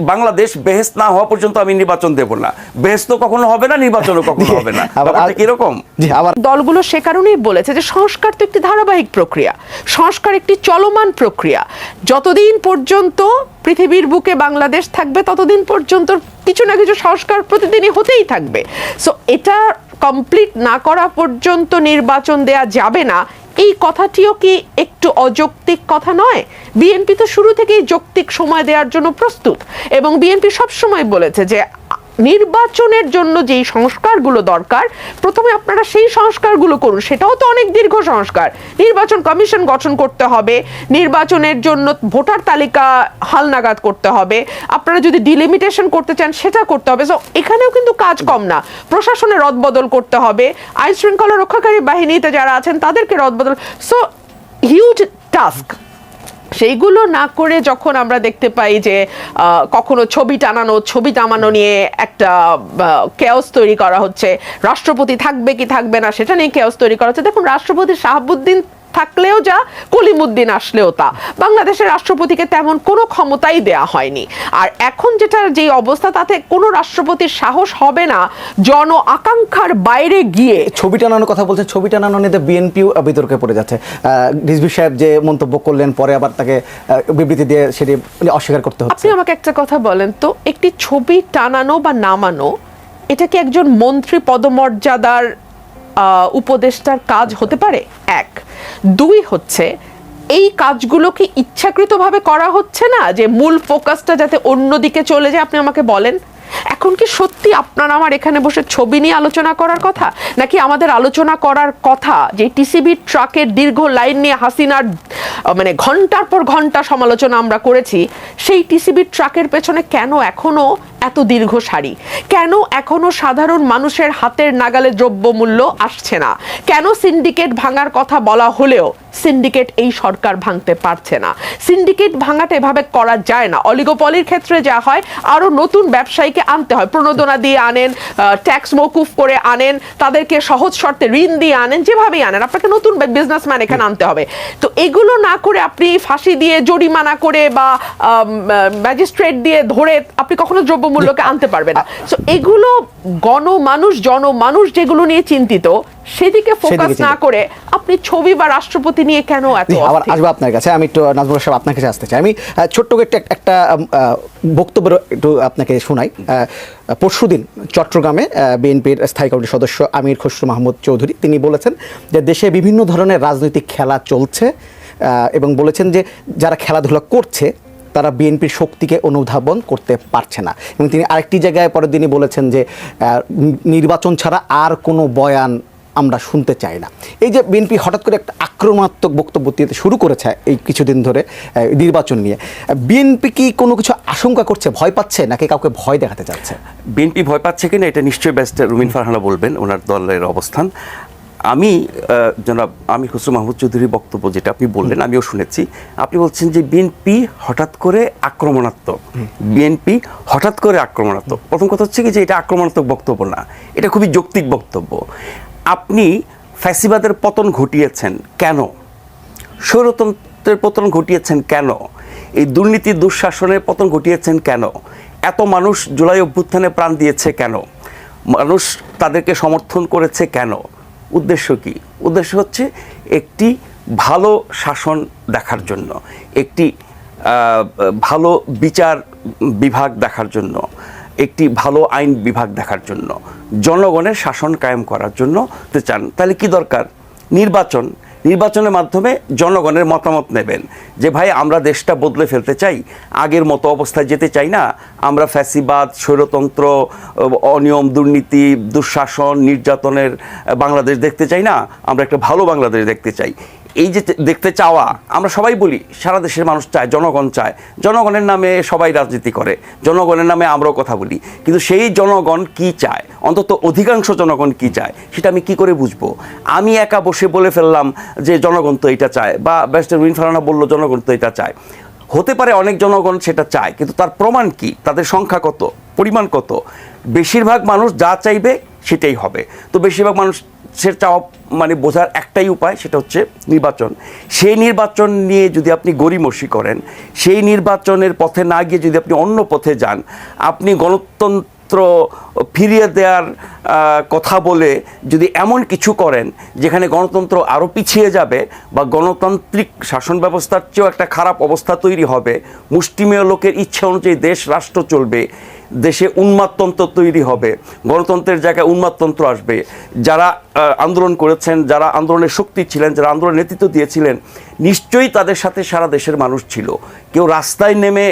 বাংলাদেশ বেহেস্ত না হওয়া পর্যন্ত আমি নির্বাচন দেব না। বেহেস্ত কখনো হবে না নির্বাচনও কখনো হবে না। আবার কীরকম? জি আবার দলগুলো সে কারণেই বলেছে যে সংস্কার তো একটি ধারাবাহিক প্রক্রিয়া। সংস্কার একটি চলমান প্রক্রিয়া। যতদিন পর্যন্ত পৃথিবীর বুকে বাংলাদেশ থাকবে ততদিন পর্যন্ত কিছু না কিছু সংস্কার প্রতিদিনই হতেই থাকবে। সো এটা কমপ্লিট না করা পর্যন্ত নির্বাচন দেয়া যাবে না এই কথাটিও কি একটু অযৌক্তিক কথা নয়? বিএনপি তো শুরু থেকেই যৌক্তিক সময় দেওয়ার জন্য প্রস্তুত এবং বিএনপি সবসময় বলেছে যে নির্বাচনের জন্য যেই সংস্কারগুলো দরকার, প্রথমে আপনারা সেই সংস্কারগুলো করুন, সেটাও তো অনেক দীর্ঘ সংস্কার। নির্বাচন কমিশন গঠন করতে হবে, নির্বাচনের জন্য ভোটার তালিকা হালনাগাদ করতে হবে, আপনারা যদি ডিলিমিটেশন করতে চান সেটা করতে হবে। সো এখানেও কিন্তু কাজ কম না। প্রশাসনের রদবদল করতে হবে আইন শৃঙ্খলা রক্ষাকারী বাহিনীতে যারা আছেন তাদেরকে রদবদল। সো হিউজ টাস্ক সেইগুলো না করে যখন আমরা দেখতে পাই যে কখনো ছবি টানানো, ছবি টামানো নিয়ে একটা কেওস তৈরি করা হচ্ছে, রাষ্ট্রপতি থাকবে কি থাকবে না, সেটা নিয়ে কেওস তৈরি করা হচ্ছে। দেখুন, রাষ্ট্রপতি শাহাবুদ্দিন থাকলেও যা কলিমুদ্দিন আসলেও তা। বাংলাদেশের রাষ্ট্রপতিকে তেমন কোনো ক্ষমতাই দেয়া হয়নি। আর এখন যেটা যে অবস্থা তাতে কোনো রাষ্ট্রপতির সাহস হবে না জন আকাঙ্ক্ষার বাইরে গিয়ে। ছবি টানানোর কথা বলছে ছবি টানানো নিয়ে বিএনপিও বিতর্কে পড়ে যাচ্ছে। রিজভি সাহেব যে মন্তব্য করলেন পরে আবার তাকে বিবৃতি দিয়ে সেটি অস্বীকার করতে হচ্ছে। আপনি আমাকে একটা কথা বলেন তো একটি ছবি টানানো বা নামানো এটা কি একজন মন্ত্রী পদমর্যাদার উপদেষ্টার কাজ হতে পারে? এক। দুই হচ্ছে, এই কাজগুলো কি ইচ্ছাকৃতভাবে করা হচ্ছে না? যে মূল ফোকাসটা যাতে অন্যদিকে চলে যায়, আপনি আমাকে বলেন। এখন কি সত্যি আপনার আমার এখানে বসে ছবি নিয়ে আলোচনা করার কথা? নাকি আমাদের আলোচনা করার কথা, যে টিসিবি ট্রাকের দীর্ঘ লাইন নিয়ে হাসিনার মানে ঘণ্টার পর ঘণ্টা সমালোচনা আমরা করেছি, সেই টিসিবি ট্রাকের পেছনে কেন এখনও এত দীর্ঘ সারি কেন এখনও সাধারণ মানুষের হাতের নাগালে দ্রব্যমূল্য আসছে না? কেন সিন্ডিকেট ভাঙার কথা বলা হলেও সিন্ডিকেট এই সরকার ভাঙতে পারছে না? সিন্ডিকেট ভাঙাটা এভাবে করা যায় না। অলিগোপলির ক্ষেত্রে যা হয়, আরও নতুন ব্যবসায়ীকে আনতে হয়। প্রণোদনা দিয়ে আনেন ট্যাক্স মৌকুফ করে আনেন, তাদেরকে সহজ শর্তে ঋণ দিয়ে আনেন, যেভাবেই আনেন, আপনাকে নতুন বিজনেসম্যান এখানে আনতে হবে। তো এগুলো না করে আপনি ফাঁসি দিয়ে জরিমানা করে বা ম্যাজিস্ট্রেট দিয়ে ধরে আপনি কখনো দ্রব্যমূল্যকে আনতে পারবেন না। তো এগুলো গণমানুষ জনমানুষ যেগুলো নিয়ে চিন্তিত সেদিকে ফোকাস না করে আপনি ছবি বা রাষ্ট্রপতি নিয়ে কেন এত আবার? আসব আপনার কাছে। আমি একটু নাজমুল সাহেব আপনার কাছে আসতে চাই। আমি ছোট্ট একটা একটা বক্তব্য একটু আপনাকে শোনাই। পরশু দিন চট্টগ্রামে বিএনপির স্থায়ী কমিটির সদস্য আমির খসরু মাহমুদ চৌধুরী তিনি বলেছেন যে দেশে বিভিন্ন ধরনের রাজনৈতিক খেলা চলছে এবং বলেছেন যে যারা খেলাধুলা করছে তারা বিএনপির শক্তিকে অনুধাবন করতে পারছে না। এবং তিনি আরেকটি জায়গায় পরের দিনই বলেছেন যে নির্বাচন ছাড়া আর কোনো বয়ান আমরা শুনতে চাই না। এই যে বিএনপি হঠাৎ করে একটা আক্রমণাত্মক বক্তব্য দিতে শুরু করেছে এই কিছুদিন ধরে নির্বাচন নিয়ে, বিএনপি কি কোনো কিছু আশঙ্কা করছে, ভয় পাচ্ছে, নাকি কাউকে ভয় দেখাতে চাচ্ছে? বিএনপি ভয় পাচ্ছে কিনা এটা নিশ্চয়ই ব্যস্ত রুমিন ফারহানা বলবেন, ওনার দলের অবস্থান। আমি জনাব আমি খুসরু মাহমুদ চৌধুরীর বক্তব্য যেটা আপনি বললেন আমিও শুনেছি। আপনি বলছেন যে বিএনপি হঠাৎ করে আক্রমণাত্মক। বিএনপি হঠাৎ করে আক্রমণাত্মক। প্রথম কথা হচ্ছে কি যে এটা আক্রমণাত্মক বক্তব্য না এটা খুবই যৌক্তিক বক্তব্য। আপনি ফ্যাসিবাদের পতন ঘটিয়েছেন কেন? স্বৈরতন্ত্রের পতন ঘটিয়েছেন কেন? এই দুর্নীতি দুঃশাসনের পতন ঘটিয়েছেন কেন? এত মানুষ জুলাই অভ্যুত্থানে প্রাণ দিয়েছে কেন? মানুষ তাদেরকে সমর্থন করেছে কেন? উদ্দেশ্য কি? উদ্দেশ্য হচ্ছে একটি ভালো শাসন দেখার জন্য, একটি ভালো বিচার বিভাগ দেখার জন্য, একটি ভালো আইন বিভাগ দেখার জন্য, জনগণের শাসন কায়েম করার জন্য তো চান। তাহলে কি দরকার? নির্বাচন। নির্বাচনের মাধ্যমে জনগণের মতামত নেবেন যে, ভাই, আমরা দেশটা বদলে ফেলতে চাই। আগের মতো অবস্থায় যেতে চাই না। আমরা ফ্যাসিবাদ, স্বৈরতন্ত্র অনিয়ম, দুর্নীতি, দুঃশাসন, নির্যাতনের বাংলাদেশ দেখতে চাই না। আমরা একটা ভালো বাংলাদেশ দেখতে চাই। এই যে দেখতে চাওয়া, আমরা সবাই বলি, সারা দেশের মানুষ চায়, জনগণ চায়। জনগণের নামে সবাই রাজনীতি করে, জনগণের নামে আমরাও কথা বলি। কিন্তু সেই জনগণ কি চায়? অন্তত অধিকাংশ জনগণ কি চায়? সেটা আমি কি করে বুঝব? আমি একা বসে বলে ফেললাম যে জনগণ তো এটা চায়, বা ব্যারিস্টার উইন ফারানা বলল জনগণ তো এটা চায়। হতে পারে অনেক জনগণ সেটা চায়, কিন্তু তার প্রমাণ কি? তাদের সংখ্যা কত? পরিমাণ কত? বেশিরভাগ মানুষ যা চাইবে সেটাই হবে। তো বেশিরভাগ মানুষ চাওয়া মানে বোঝার একটাই উপায়, সেটা হচ্ছে নির্বাচন। সেই নির্বাচন নিয়ে যদি আপনি গরিমসি করেন, সেই নির্বাচনের পথে না গিয়ে যদি আপনি অন্য পথে যান, আপনি গণতন্ত্র ফিরিয়ে দেওয়ার কথা বলে যদি এমন কিছু করেন যেখানে গণতন্ত্র আরও পিছিয়ে যাবে বা গণতান্ত্রিক শাসন ব্যবস্থার চেয়েও একটা খারাপ অবস্থা তৈরি হবে, মুষ্টিমেয় লোকের ইচ্ছা অনুযায়ী দেশ, রাষ্ট্র চলবে, দেশে উন্মাদতন্ত্র তৈরি হবে, গণতন্ত্রের জায়গায় উন্মাদতন্ত্র আসবে। যারা আন্দোলন করেছেন, যারা আন্দোলনের শক্তি ছিলেন, যারা আন্দোলনের নেতৃত্ব দিয়েছিলেন, নিশ্চয়ই তাদের সাথে সারা দেশের মানুষ ছিল। কেউ রাস্তায় নেমে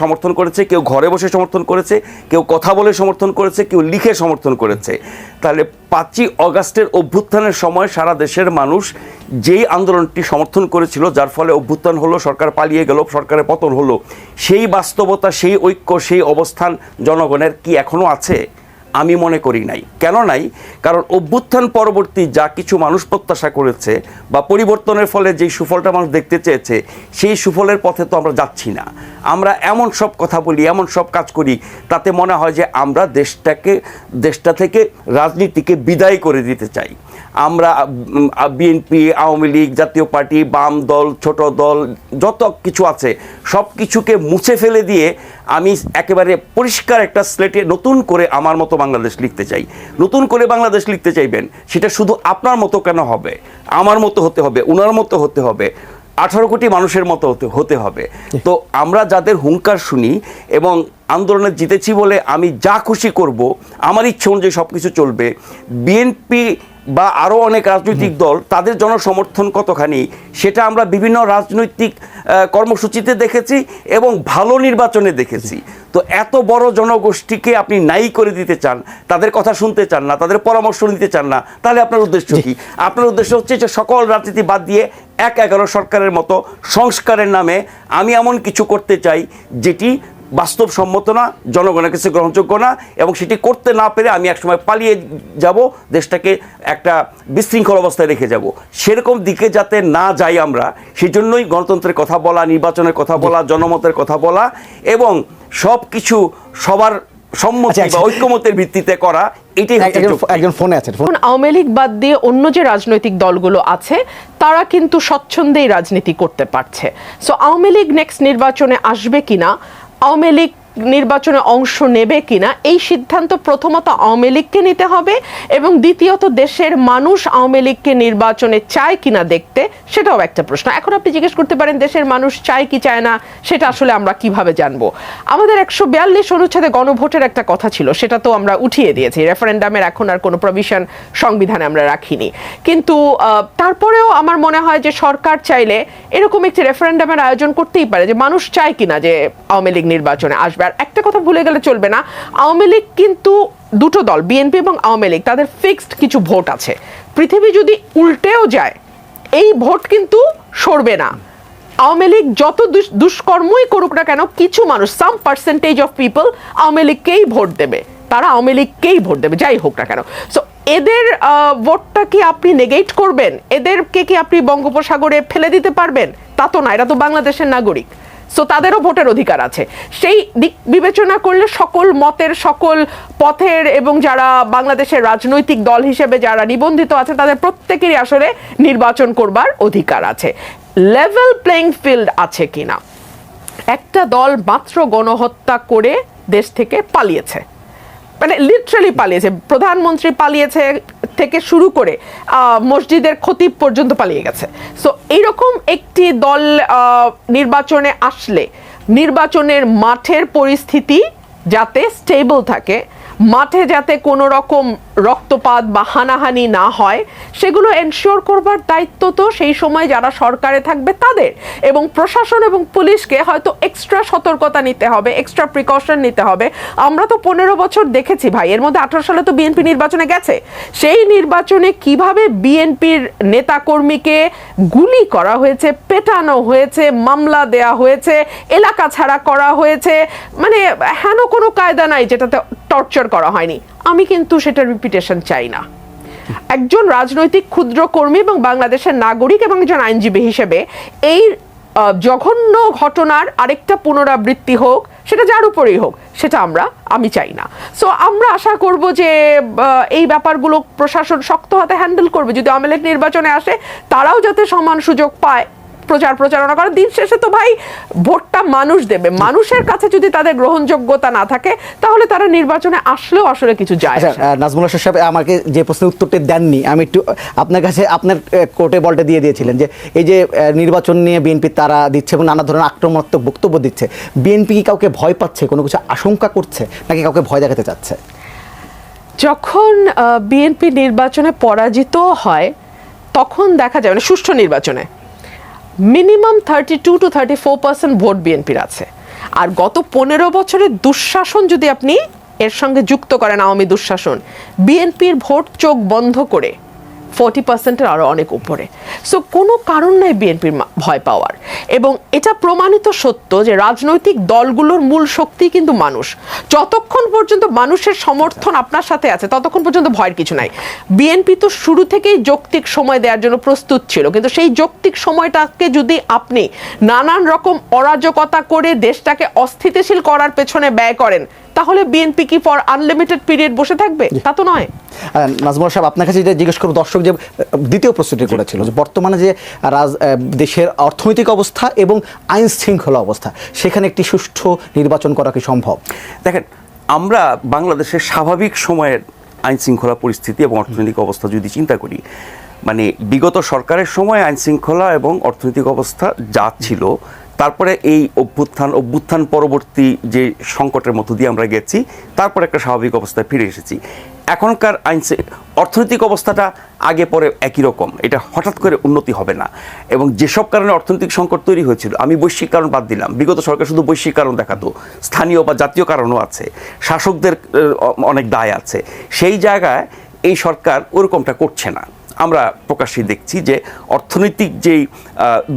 সমর্থন করেছে, কেউ ঘরে বসে সমর্থন করেছে, কেউ কথা বলে সমর্থন করেছে, কেউ লিখে সমর্থন করেছে। তাহলে পাঁচই অগাস্টের অভ্যুত্থানের সময় সারা দেশের মানুষ যেই আন্দোলনটি সমর্থন করেছিল, যার ফলে অভ্যুত্থান হলো, সরকার পালিয়ে গেল, সরকারের পতন হলো, সেই বাস্তবতা, সেই ঐক্য, সেই অবস্থান জনগণের কি এখনও আছে? আমি মনে করি নাই। কেন নাই? কারণ অভ্যুত্থান পরবর্তী যা কিছু মানুষ প্রত্যাশা করেছে বা পরিবর্তনের ফলে যেই সুফলটা মানুষ দেখতে চেয়েছে, সেই সুফলের পথে তো আমরা যাচ্ছি না। আমরা এমন সব কথা বলি, এমন সব কাজ করি, তাতে মনে হয় যে আমরা দেশটাকে, দেশটা থেকে রাজনীতিকে বিদায় করে দিতে চাই। আমরা বিএনপি আওয়ামী লীগ, জাতীয় পার্টি, বাম দল, ছোট দল, যত কিছু আছে, সব কিছুকে মুছে ফেলে দিয়ে আমি একেবারে পরিষ্কার একটা স্লেটে নতুন করে আমার মতো বাংলাদেশ লিখতে চাই। নতুন করে বাংলাদেশ লিখতে চাইবেন, সেটা শুধু আপনার মতো কেন হবে? আমার মতো হতে হবে ওনার মতো হতে হবে, আঠারো কোটি মানুষের মতো হতে হবে। তো আমরা যাদের হুঙ্কার শুনি এবং আন্দোলনে জিতেছি বলে আমি যা খুশি করব, আমার ইচ্ছে অনুযায়ী সব কিছু চলবে বিএনপি বা আরও অনেক রাজনৈতিক দল তাদের জনসমর্থন কতখানি সেটা আমরা বিভিন্ন রাজনৈতিক কর্মসূচিতে দেখেছি এবং ভালো নির্বাচনে দেখেছি। তো এত বড় জনগোষ্ঠীকে আপনি নাই করে দিতে চান তাদের কথা শুনতে চান না তাদের পরামর্শ নিতে চান না তাহলে আপনার উদ্দেশ্য কি? আপনার উদ্দেশ্য হচ্ছে যে সকল রাজনীতি বাদ দিয়ে এক এগারো সরকারের মতো সংস্কারের নামে আমি এমন কিছু করতে চাই যেটি বাস্তবসম্মত না জনগণের কাছে গ্রহণযোগ্য না এবং সেটি করতে না পেরে আমি একসময় পালিয়ে যাব দেশটাকে একটা বিশৃঙ্খল অবস্থায় রেখে যাব। সেরকম দিকে যাতে না যাই আমরা সেই জন্যই গণতন্ত্রের কথা বলা নির্বাচনের কথা বলা জনমতের কথা বলা এবং সব কিছু সবার সম্মতি আচ্ছা, আচ্ছা। বা ঐক্যমতের ভিত্তিতে করা এটাই একজন ফোনে আছেন ফোন আওয়ামী লীগ বাদ দিয়ে অন্য যে রাজনৈতিক দলগুলো আছে তারা কিন্তু স্বচ্ছন্দেই রাজনীতি করতে পারছে। সো আওয়ামী লীগ নেক্সট নির্বাচনে আসবে কিনা আওয়ামী লীগ নির্বাচনে অংশ নেবে কিনা, এই সিদ্ধান্ত প্রথমত আওয়ামী লীগকে নিতে হবে এবং দ্বিতীয়ত দেশের মানুষ আওয়ামী লীগকে নির্বাচনে চায় কিনা দেখতে, সেটাও একটা প্রশ্ন। এখন আপনি জিজ্ঞেস করতে পারেন, দেশের মানুষ চায় কি চায় না, সেটা আসলে আমরা কীভাবে জানব? আমাদের একশো বিয়াল্লিশ অনুচ্ছেদে গণভোটের একটা কথা ছিল, সেটা তো আমরা উঠিয়ে দিয়েছি। রেফারেন্ডামের এখন আর কোনো প্রভিশন সংবিধানে আমরা রাখিনি। কিন্তু তারপরেও আমার মনে হয় যে সরকার চাইলে এরকম একটি রেফারেন্ডামের আয়োজন করতেই পারে, যে মানুষ চায় কিনা যে আওয়ামী লীগ নির্বাচনে আসবে। আর একটা কথা ভুলে গেলে চলবে না, আওয়ামী লীগ কিন্তু দুটো দল, বিএনপি এবং আওয়ামী লীগ, তাদের ফিক্সড কিছু ভোট আছে। পৃথিবী যদি উল্টেও যায়, এই ভোট কিন্তু সরবে না। আওয়ামী লীগ যত দুষ্কর্মই করুক না কেন, কিছু মানুষ some percentage of people Awami লীগকেই vote দেবে। তারা আওয়ামী লীগকেই ভোট দেবে, যাই হোক না কেন। সো এদের ভোটটা কি আপনি নেগেট করবেন? এদেরকে কি আপনি বঙ্গোপসাগরে ফেলে দিতে পারবেন? তা তো না, এরা তো বাংলাদেশের নাগরিক। সো তাদেরও ভোটের অধিকার আছে। সেই দিক বিবেচনা করলে সকল মতের, সকল পথের এবং যারা বাংলাদেশের রাজনৈতিক দল হিসেবে যারা নিবন্ধিত আছে, তাদের প্রত্যেকেরই আসলে নির্বাচন করবার অধিকার আছে। লেভেল প্লেইং ফিল্ড আছে কিনা? একটা দল মাত্র গণহত্যা করে দেশ থেকে পালিয়েছে। মানে লিটারালি পালিয়েছে। প্রধানমন্ত্রী পালিয়েছে থেকে শুরু করে মসজিদের ক্ষতি পর্যন্ত পালিয়ে গেছে। সো এইরকম একটি দল নির্বাচনে আসলে, নির্বাচনের মাঠের পরিস্থিতি যাতে স্টেবল থাকে মাঠে যাতে কোনো রকম রক্তপাত বা হানাহানি না হয়, সেগুলো এনশিওর করবার দায়িত্ব তো সেই সময় যারা সরকারে থাকবে তাদের। এবং প্রশাসন এবং পুলিশকে হয়তো এক্সট্রা সতর্কতা নিতে হবে এক্সট্রা প্রিকশন নিতে হবে। আমরা তো পনেরো বছর দেখেছি ভাই, এর মধ্যে আঠারো সালে তো বিএনপি নির্বাচনে গেছে। সেই নির্বাচনে কীভাবে বিএনপির নেতাকর্মীকে গুলি করা হয়েছে, পেটানো হয়েছে, মামলা দেয়া হয়েছে, এলাকা ছাড়া করা হয়েছে মানে হেন কোনো কায়দা নাই যেটাতে টর্চার করা হয়নি। আমি কিন্তু সেটা রিপিটেশন চাই না। একজন রাজনৈতিক ক্ষুদ্র কর্মী এবং বাংলাদেশের নাগরিক এবং একজন আইনজীবী হিসেবে এই জঘন্য ঘটনার আরেকটা পুনরাবৃত্তি হোক, সেটা যার উপরেই হোক, সেটা আমরা, আমি চাই না। সো আমরা আশা করব যে এই ব্যাপারগুলো প্রশাসন শক্ত হাতে হ্যান্ডেল করবে। যদি আওয়ামী নির্বাচনে আসে, তারাও যাতে সমান সুযোগ পায় প্রচার প্রচারণা করে। দিন শেষে তো ভাই ভোটটা মানুষ দেবে। মানুষের কাছে যদি তাদের গ্রহণযোগ্যতা না থাকে তাহলে তারা নির্বাচনে আসলেও আসলে কিছু যায় আচ্ছা না। নাজমুল সাহেব আমাকে যে প্রশ্নের উত্তরটি দেননি আমি একটু আপনার কাছে আপনার কোর্টে বলটা দিয়ে দিয়েছিলেন যে এই যে নির্বাচন নিয়ে বিএনপি তারা দিচ্ছে এবং নানা ধরনের আক্রমণাত্মক বক্তব্য দিচ্ছে বিএনপি কি কাউকে ভয় পাচ্ছে কোনো কিছু আশঙ্কা করছে নাকি কাউকে ভয় দেখাতে চাচ্ছে? যখন বিএনপি নির্বাচনে পরাজিত হয় তখন দেখা যায় মানে সুষ্ঠু নির্বাচনে minimum thirty two to thirty four percent vote বিএনপির আছে। আর গত পনেরো বছরের দুঃশাসন যদি আপনি এর সঙ্গে যুক্ত করেন, আওয়ামী দুঃশাসন, বিএনপির ভোট চোখ বন্ধ করে ফোর্টি পার্সেন্টের আরও অনেক উপরে। সো কোনো কারণ নাই বিএনপির ভয় পাওয়ার। এবং এটা প্রমাণিত সত্য যে রাজনৈতিক দলগুলোর মূল শক্তি কিন্তু মানুষ। যতক্ষণ পর্যন্ত মানুষের সমর্থন আপনার সাথে আছে, ততক্ষণ পর্যন্ত ভয়ের কিছু নাই। বিএনপি তো শুরু থেকেই যৌক্তিক সময় দেওয়ার জন্য প্রস্তুত ছিল। কিন্তু সেই যৌক্তিক সময়টাকে যদি আপনি নানান রকম অরাজকতা করে দেশটাকে অস্থিতিশীল করার পেছনে ব্যয় করেন তাহলে বিএনপি কি ফর আনলিমিটেড পিরিয়ড বসে থাকবে? তা তো নয়। নাজমুল সাহেব আপনার কাছে যেটা জিজ্ঞেস করব দর্শক যে দ্বিতীয় প্রশ্নটি করেছিল যে বর্তমানে যে রাজ দেশের অর্থনৈতিক অবস্থা এবং আইন শৃঙ্খলা অবস্থা সেখানে একটি সুষ্ঠু নির্বাচন করা কি সম্ভব? দেখেন আমরা বাংলাদেশের স্বাভাবিক সময়ের আইন শৃঙ্খলা পরিস্থিতি এবং অর্থনৈতিক অবস্থা যদি চিন্তা করি মানে বিগত সরকারের সময় আইন শৃঙ্খলা এবং অর্থনৈতিক অবস্থা যা ছিল তারপরে এই অভ্যুত্থান অভ্যুত্থান পরবর্তী যে সংকটের মধ্য দিয়ে আমরা গেছি, তারপরে একটা স্বাভাবিক অবস্থায় ফিরে এসেছি। এখনকার আইন অর্থনৈতিক অবস্থাটা আগে পরে একই রকম, এটা হঠাৎ করে উন্নতি হবে না। এবং যেসব কারণে অর্থনৈতিক সংকট তৈরি হয়েছিল, আমি বৈশ্বিক কারণ বাদ দিলাম, বিগত সরকার শুধু বৈশ্বিক কারণ দেখাতো, স্থানীয় বা জাতীয় কারণও আছে, শাসকদের অনেক দায় আছে। সেই জায়গায় এই সরকার ওরকমটা করছে না। আমরা প্রকাশ্যে দেখছি যে অর্থনৈতিক যেই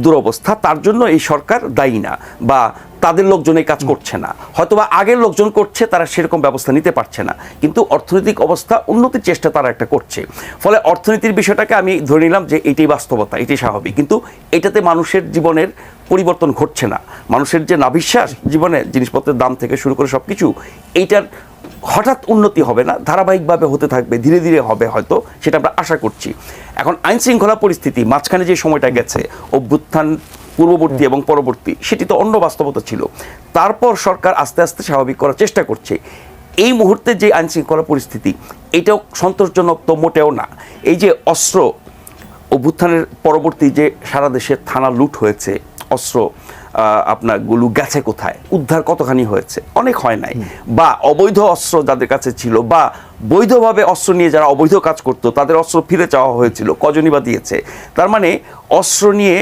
দুরবস্থা তার জন্য এই সরকার দায়ী না বা তাদের লোকজন এই কাজ করছে না। হয়তোবা আগের লোকজন করছে তারা সেরকম ব্যবস্থা নিতে পারছে না। কিন্তু অর্থনৈতিক অবস্থা উন্নতির চেষ্টা তারা একটা করছে। ফলে অর্থনীতির বিষয়টাকে আমি ধরে নিলাম যে এটাই বাস্তবতা এটাই স্বাভাবিক। কিন্তু এটাতে মানুষের জীবনের পরিবর্তন ঘটছে না। মানুষের যে নাভিশ্বাস জীবনে জিনিসপত্রের দাম থেকে শুরু করে সব কিছু এইটার হঠাৎ উন্নতি হবে না, ধারাবাহিকভাবে হতে থাকবে, ধীরে ধীরে হবে হয়তো, সেটা আমরা আশা করছি। এখন আইন শৃঙ্খলা পরিস্থিতি, মাঝখানে যে সময়টা গেছে, অভ্যুত্থান পূর্ববর্তী এবং পরবর্তী, সেটি তো অন্য বাস্তবতা ছিল। তারপর সরকার আস্তে আস্তে স্বাভাবিক করার চেষ্টা করছে। এই মুহূর্তে যে আইন শৃঙ্খলা পরিস্থিতি, এটাও সন্তোষজনক তো মোটেও না। এই যে অস্ত্র, অভ্যুত্থানের পরবর্তী যে সারা দেশে থানা লুট হয়েছে অস্ত্র আপনারগুলো গেছে কোথায়? উদ্ধার কতখানি হয়েছে? অনেক হয় নাই। বা অবৈধ অস্ত্র যাদের কাছে ছিল বা বৈধভাবে অস্ত্র নিয়ে যারা অবৈধ কাজ করতো, তাদের অস্ত্র ফিরে চাওয়া হয়েছিল। কজনই বা দিয়েছে? তার মানে অস্ত্র নিয়ে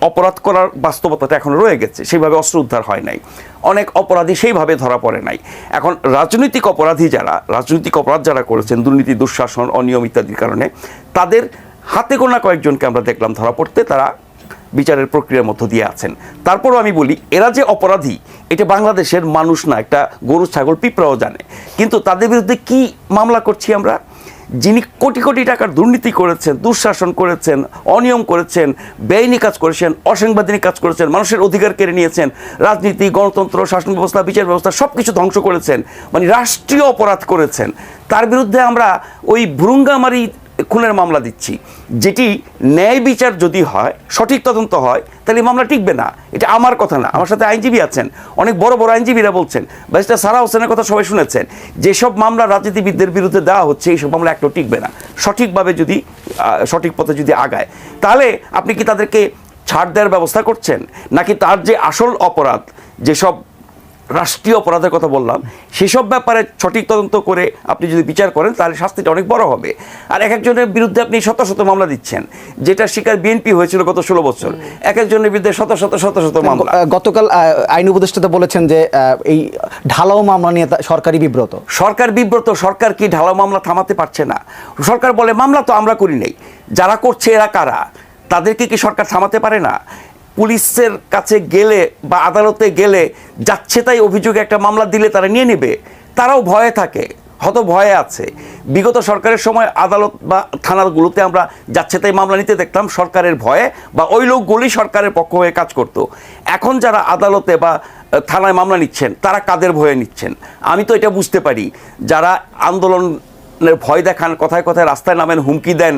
অপরাধ করার বাস্তবতাটা এখন রয়ে গেছে। সেইভাবে অস্ত্র উদ্ধার হয় নাই। অনেক অপরাধী সেইভাবে ধরা পড়ে নাই। এখন রাজনৈতিক অপরাধী যারা, রাজনৈতিক অপরাধ যারা করেছেন, দুর্নীতি, দুঃশাসন, অনিয়ম ইত্যাদির কারণে, তাদের হাতে গোনা কয়েকজনকে আমরা দেখলাম ধরা পড়তে। তারা বিচারের প্রক্রিয়ার মধ্য দিয়ে আছেন। তারপরও আমি বলি, এরা যে অপরাধী, এটা বাংলাদেশের মানুষ না, একটা গরু, ছাগল, পিঁপড়াও জানে। কিন্তু তাদের বিরুদ্ধে কি মামলা করছি আমরা? যিনি কোটি কোটি টাকার দুর্নীতি করেছেন, দুঃশাসন করেছেন, অনিয়ম করেছেন, বেআইনি কাজ করেছেন, অসাংবিধানিক কাজ করেছেন, মানুষের অধিকার কেড়ে নিয়েছেন, রাজনীতি, গণতন্ত্র, শাসন ব্যবস্থা, বিচার ব্যবস্থা সব কিছু ধ্বংস করেছেন মানে রাষ্ট্রীয় অপরাধ করেছেন। তার বিরুদ্ধে আমরা ওই ভ্রুঙ্গামারি খুনের মামলা দিচ্ছি। যেটি ন্যায় বিচার যদি হয়, সঠিক তদন্ত হয়, তাহলে মামলা টিকবে না। এটা আমার কথা না। আমার সাথে আইনজীবী আছেন। অনেক বড় বড় আইনজীবীরা বলছেন। ব্যারিস্টার সারা হোসেনের কথা সবাই শুনেছেন। যেসব মামলা রাজনীতিবিদদের বিরুদ্ধে দেওয়া হচ্ছে, এইসব মামলা একটাও টিকবে না। সঠিকভাবে যদি সঠিক পথে যদি আগায়। তাহলে আপনি কি তাদেরকে ছাড় দেওয়ার ব্যবস্থা করছেন? নাকি তার যে আসল অপরাধ, যেসব রাষ্ট্রীয় অপরাধের কথা বললাম সেসব ব্যাপারে সঠিক তদন্ত করে আপনি যদি বিচার করেন তাহলে শাস্তিটা অনেক বড় হবে। আর এক একজনের বিরুদ্ধে আপনি শত শত মামলা দিচ্ছেন যেটা শিকার বিএনপি হয়েছিল গত ষোলো বছর। এক একজনের বিরুদ্ধে শত শত শত শত মামলা। গতকাল আইন উপদেষ্টাতে বলেছেন যে এই ঢালাও মামলা নিয়ে সরকারি বিব্রত। সরকার বিব্রত সরকার কি ঢালাও মামলা থামাতে পারছে না? সরকার বলে মামলা তো আমরা করি নাই। যারা করছে এরা কারা? তাদেরকে কি সরকার থামাতে পারে না? পুলিশের কাছে গেলে বা আদালতে গেলে যাচ্ছে তাই অভিযোগে একটা মামলা দিলে তারা নিয়ে নেবে, তারাও ভয়ে থাকে, হত ভয়ে আছে। বিগত সরকারের সময় আদালত বা থানাগুলোতে আমরা যাচ্ছে তাই মামলা নিতে দেখতাম সরকারের ভয়ে বা ওই লোকগুলি সরকারের পক্ষ হয়ে কাজ করত। এখন যারা আদালতে বা থানায় মামলা নিচ্ছেন, তারা কাদের ভয়ে নিচ্ছেন? আমি তো এটা বুঝতে পারি। যারা আন্দোলন ভয় দেখান কথায় কথায় রাস্তায় নামেন হুমকি দেন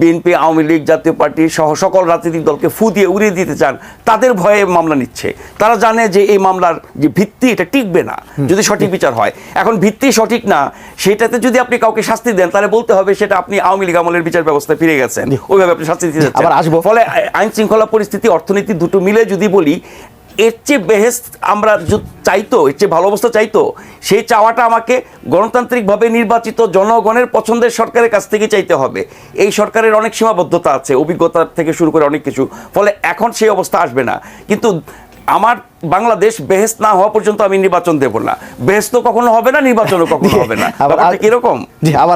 বিএনপি আওয়ামী লীগ জাতীয় পার্টি সহ সকল রাজনৈতিক দলকে ফু দিয়ে উড়িয়ে দিতে চান তাদের ভয়ে মামলা নিচ্ছে। তারা জানে যে এই মামলার যে ভিত্তি এটা টিকবে না যদি সঠিক বিচার হয়। এখন ভিত্তি সঠিক না সেটাতে যদি আপনি কাউকে শাস্তি দেন তাহলে বলতে হবে সেটা আপনি আওয়ামী লীগ আমলের বিচার ব্যবস্থায় ফিরে গেছেন। ওইভাবে আপনি শাস্তি দিতে আবার আসব। ফলে আইন শৃঙ্খলা পরিস্থিতি অর্থনীতি দুটো মিলে যদি বলি এর চেয়ে বেহেস্ত আমরা চাইতো এর চেয়ে ভালো অবস্থা চাইতো সেই চাওয়াটা আমাকে গণতান্ত্রিকভাবে নির্বাচিত জনগণের পছন্দের সরকারের কাছ থেকে চাইতে হবে। এই সরকারের অনেক সীমাবদ্ধতা আছে অভিজ্ঞতা থেকে শুরু করে অনেক কিছু ফলে এখন সেই অবস্থা আসবে না। কিন্তু আমার বাংলাদেশ বেহেস্ত না হওয়া পর্যন্ত আমি নির্বাচন দেব না। বেহেস্ত কখনো হবে না নির্বাচনও কখনো হবে না। আবার জি আবার